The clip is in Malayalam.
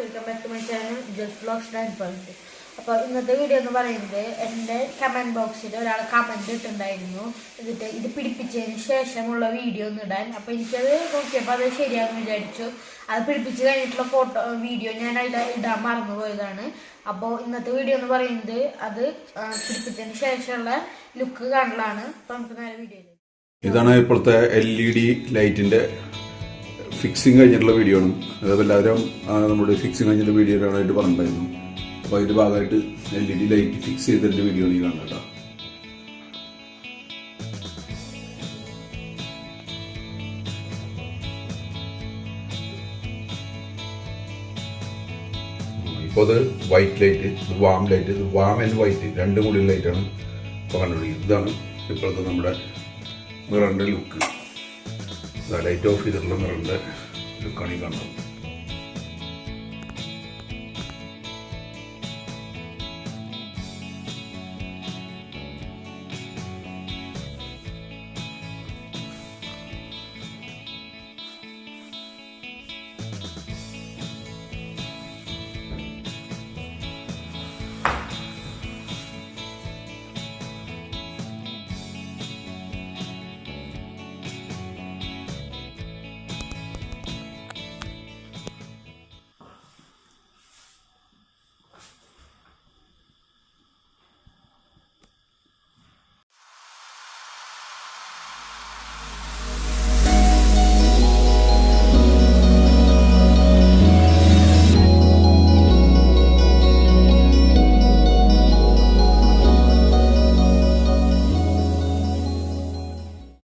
യൂസ് ബ്ലോഗ്സ് ഡാൻ പോയിന്റ് അപ്പോൾ ഇന്നത്തെ വീഡിയോ എന്ന് പറയുന്നത് എന്റെ കമന്റ് ബോക്സിൽ ഒരാൾ കമന്റ് ഇട്ടുണ്ടായിരുന്നു എന്നിട്ട് ഇത് പിടിപ്പിച്ചതിന് ശേഷമുള്ള വീഡിയോ ഒന്ന് ഇടാൻ. അപ്പോൾ എനിക്കത് നോക്കിയപ്പോൾ അത് ശരിയാണെന്ന് വിചാരിച്ചു. അത് പിടിപ്പിച്ച് കഴിഞ്ഞിട്ടുള്ള ഫോട്ടോ വീഡിയോ ഞാൻ അതിൽ ഇടാൻ മറന്നു പോയതാണ് അപ്പോൾ ഇന്നത്തെ വീഡിയോ എന്ന് പറയുന്നത് അത് പിടിപ്പിച്ചതിന് ശേഷമുള്ള ലുക്ക് കാണലാണ്. അപ്പോൾ നമുക്ക് നേരെ വീഡിയോ ഇതാണ് ഇപ്പോഴത്തെ എൽ ഇ ഡി ലൈറ്റിന്റെ ഫിക്സിങ് കഴിഞ്ഞിട്ടുള്ള വീഡിയോ ആണ്. അതായത് എല്ലാവരും നമ്മുടെ ഫിക്സിങ് കഴിഞ്ഞിട്ട് വീഡിയോ ആയിട്ട് പറഞ്ഞിട്ടുണ്ടായിരുന്നു അപ്പോൾ അതിന്റെ ഭാഗമായിട്ട് L E D light fix ചെയ്തിട്ട് വീഡിയോ ആണ് ഈ കാണുന്നത് കേട്ടോ. ഇപ്പോൾ അത് വൈറ്റ് ലൈറ്റ് ഇത് വാം ലൈറ്റ് ഇത് വാം ആൻഡ് വൈറ്റ് രണ്ടും കൂടി ലൈറ്റാണ് ഇപ്പോൾ കണ്ടുപിടിക്കുന്നത് ഇതാണ് ഇപ്പോഴത്തെ നമ്മുടെ മിററിന്റെ ലുക്ക് ലൈറ്റ് ഓഫ് ചെയ്തിട്ടുള്ള മിററിന്റെ ഒരു കണി കാണുന്നത്